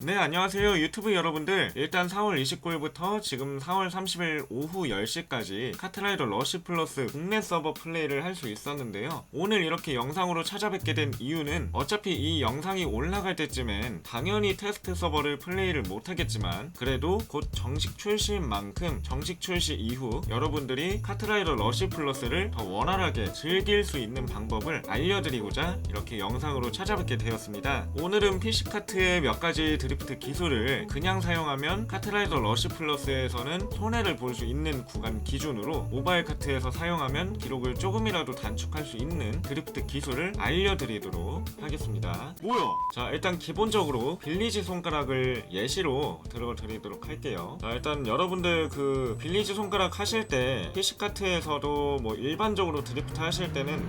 네, 안녕하세요. 유튜브 여러분들. 일단 4월 29일부터 지금 4월 30일 오후 10시까지 카트라이더 러시 플러스 국내 서버 플레이를 할 수 있었는데요. 오늘 이렇게 영상으로 찾아뵙게 된 이유는 어차피 이 영상이 올라갈 때쯤엔 당연히 테스트 서버를 플레이를 못하겠지만 그래도 곧 정식 출시인 만큼 정식 출시 이후 여러분들이 카트라이더 러시 플러스를 더 원활하게 즐길 수 있는 방법을 알려드리고자 이렇게 영상으로 찾아뵙게 되었습니다. 오늘은 PC카트의 몇 가지 드리프트 기술을 그냥 사용하면 카트라이더 러시 플러스에서는 손해를 볼 수 있는 구간 기준으로 모바일 카트에서 사용하면 기록을 조금이라도 단축할 수 있는 드리프트 기술을 알려드리도록 하겠습니다. 뭐야? 자 일단 기본적으로 빌리지 손가락을 예시로 들어드리도록 할게요. 자 일단 여러분들 그 빌리지 손가락 하실 때 PC카트에서도 뭐 일반적으로 드리프트 하실 때는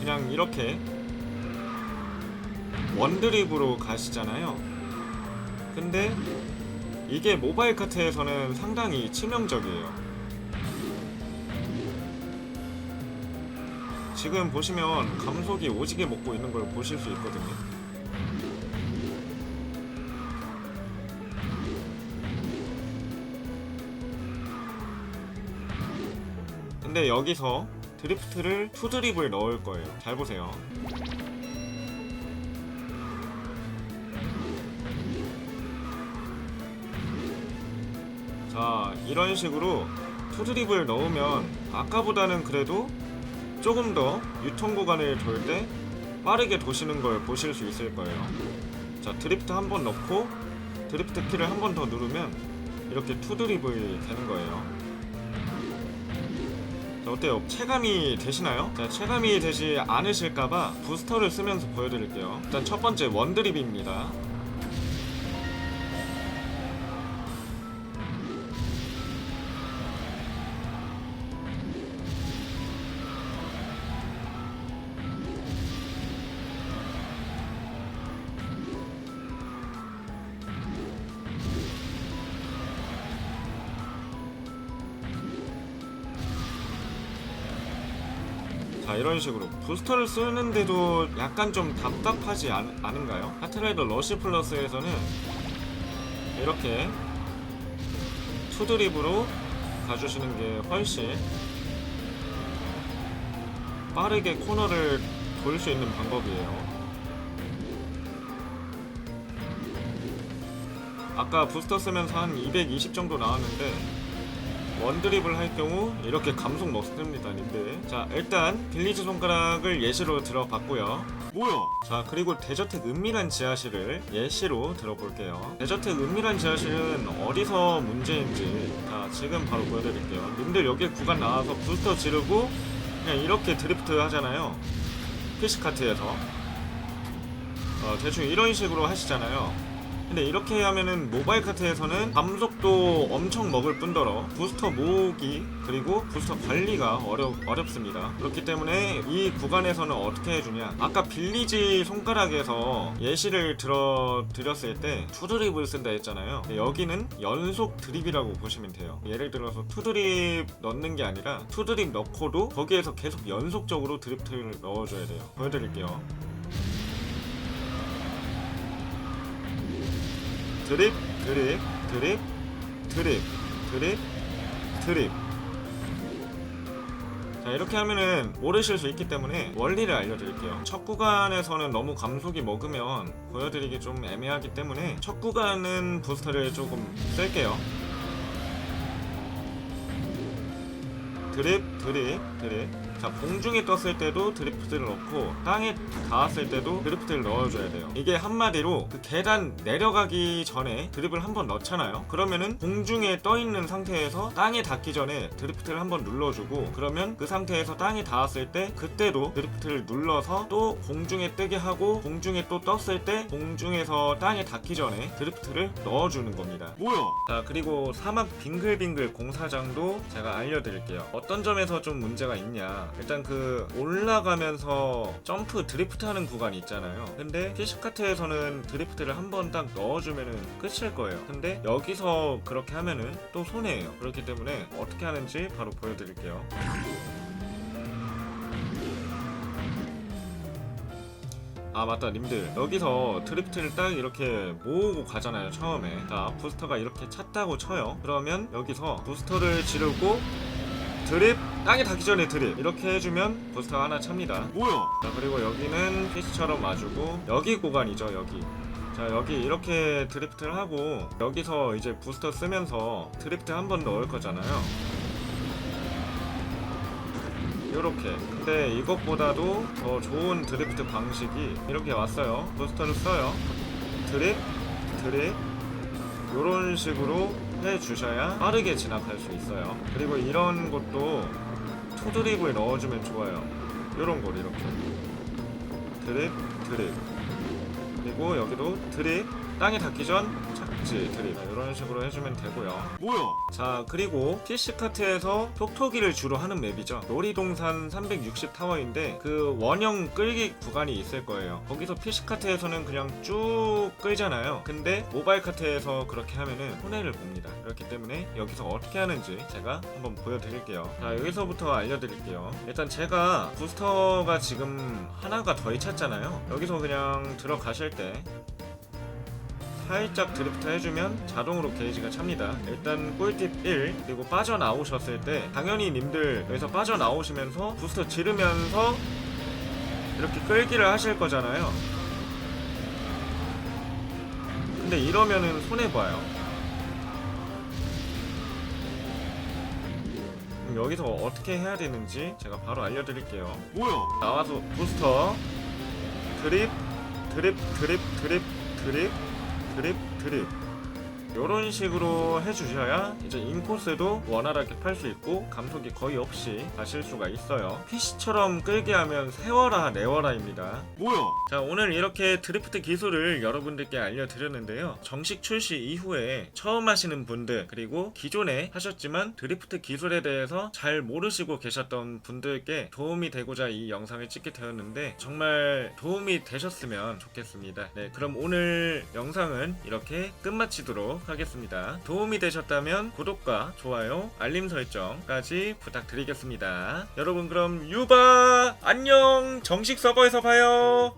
그냥 이렇게 원드립으로 가시잖아요. 근데 이게 모바일 카트에서는 상당히 치명적이에요. 지금 보시면 감속이 오지게 먹고 있는 걸 보실 수 있거든요. 근데 여기서 드리프트를 투드립을 넣을 거예요. 잘 보세요. 자 이런 식으로 투드립을 넣으면 아까보다는 그래도 조금 더 유통 구간을 돌 때 빠르게 도시는 걸 보실 수 있을 거예요 자 드리프트 한 번 넣고 드리프트 키를 한 번 더 누르면 이렇게 투드립이 되는 거예요 자 어때요? 체감이 되시나요? 자 체감이 되지 않으실까봐 부스터를 쓰면서 보여드릴게요 일단 첫 번째 원드립입니다 자 이런 식으로 부스터를 쓰는데도 약간 좀 답답하지 않, 않은가요? 하트라이더 러시 플러스에서는 이렇게 투드립으로 가주시는 게 훨씬 빠르게 코너를 돌 수 있는 방법이에요 아까 부스터 쓰면서 한 220 정도 나왔는데 원드립을 할 경우 이렇게 감속 먹습니다 님들. 자 일단 빌리지 손가락을 예시로 들어봤고요. 뭐야? 자 그리고 대저택 은밀한 지하실을 예시로 들어볼게요. 대저택 은밀한 지하실은 어디서 문제인지 자 지금 바로 보여드릴게요. 님들 여기 구간 나와서 부스터 지르고 그냥 이렇게 드리프트 하잖아요. 피시카트에서. 어, 대충 이런 식으로 하시잖아요 근데 이렇게 하면은 모바일 카트에서는 감속도 엄청 먹을 뿐더러 부스터 모으기 그리고 부스터 관리가 어려, 어렵습니다. 그렇기 때문에 이 구간에서는 어떻게 해주냐. 아까 빌리지 손가락에서 예시를 들어 드렸을 때 투드립을 쓴다 했잖아요. 여기는 연속 드립이라고 보시면 돼요. 예를 들어서 투드립 넣는 게 아니라 투드립 넣고도 거기에서 계속 연속적으로 드리프트를 넣어줘야 돼요. 보여드릴게요 드립, 드립, 드립, 드립, 드립, 드립. 자, 이렇게 하면은 모르실 수 있기 때문에 원리를 알려드릴게요. 첫 구간에서는 너무 감속이 먹으면 보여드리기 좀 애매하기 때문에 첫 구간은 부스터를 조금 쓸게요. 드립, 드립, 드립. 자, 공중에 떴을 때도 드리프트를 넣고 땅에 닿았을 때도 드리프트를 넣어줘야 돼요. 이게 한마디로 그 계단 내려가기 전에 드립을 한번 넣잖아요. 그러면은 공중에 떠 있는 상태에서 땅에 닿기 전에 드리프트를 한번 눌러주고 그러면 그 상태에서 땅에 닿았을 때 그때도 드리프트를 눌러서 또 공중에 뜨게 하고 공중에 또 떴을 때 공중에서 땅에 닿기 전에 드리프트를 넣어주는 겁니다. 뭐야? 자 그리고 사막 빙글빙글 공사장도 제가 알려드릴게요. 어떤 점에서 좀 문제가 있냐? 일단 그 올라가면서 점프 드리프트 하는 구간이 있잖아요. 근데 피시카트에서는 드리프트를 한 번 딱 넣어주면은 끝일 거예요. 근데 여기서 그렇게 하면은 또 손해예요. 그렇기 때문에 어떻게 하는지 바로 아 맞다 님들 여기서 드리프트를 딱 이렇게 모으고 가잖아요 처음에 자 부스터가 이렇게 찼다고 쳐요 그러면 여기서 부스터를 지르고 드립 땅에 닿기 전에 드립. 이렇게 해주면 부스터가 하나 찹니다. 뭐야? 자 그리고 여기는 피시처럼 와주고 여기 구간이죠 여기. 자 여기 이렇게 드리프트를 하고 여기서 이제 부스터 쓰면서 드리프트 한 번 넣을 거잖아요. 요렇게. 근데 이것보다도 더 좋은 드리프트 방식이 이렇게 왔어요. 부스터를 써요. 드립 드립 요런 식으로 해 주셔야 빠르게 진압할 수 있어요. 그리고 이런 것도 투드립을 넣어주면 좋아요. 요런 걸 이렇게. 드립 드립. 그리고 여기도 드립. 땅에 닿기 전 착 지 드립 이런 식으로 해주면 되고요. 뭐야? 자 그리고 PC카트에서 톡톡이를 주로 하는 맵이죠. 놀이동산 360 타워인데 그 원형 끌기 구간이 있을 거예요. 거기서 PC카트에서는 그냥 쭉 끌잖아요. 근데 모바일 카트에서 그렇게 하면은 손해를 봅니다. 그렇기 때문에 여기서 어떻게 하는지 제가 한번 보여드릴게요. 자 여기서부터 알려드릴게요. 일단 제가 부스터가 지금 하나가 더 찼잖아요. 여기서 그냥 들어가실 때 살짝 드리프트 해주면 자동으로 게이지가 찹니다. 일단 꿀팁 1 그리고 빠져나오셨을 때 당연히 님들 여기서 빠져나오시면서 부스터 지르면서 이렇게 끌기를 하실 거잖아요. 근데 이러면은 손해봐요. 그럼 여기서 어떻게 해야 되는지 제가 바로 알려드릴게요. 뭐야? 나와서 부스터 드립 드립 드립 드립 드립 드립 드립 이런 식으로 해주셔야 이제 인코스도 원활하게 팔 수 있고 감속이 거의 없이 가실 수가 있어요. PC처럼 끌게 하면 세워라 내워라입니다. 뭐야? 자 오늘 이렇게 드리프트 기술을 여러분들께 알려드렸는데요. 정식 출시 이후에 처음 하시는 분들 그리고 기존에 하셨지만 드리프트 기술에 대해서 잘 모르시고 계셨던 분들께 도움이 되고자 이 영상을 찍게 되었는데 정말 도움이 되셨으면 좋겠습니다. 네 그럼 오늘 영상은 이렇게 끝마치도록 하겠습니다. 도움이 되셨다면 구독과 좋아요 알림 설정까지 부탁드리겠습니다. 여러분 그럼 유바 안녕! 정식 서버에서 봐요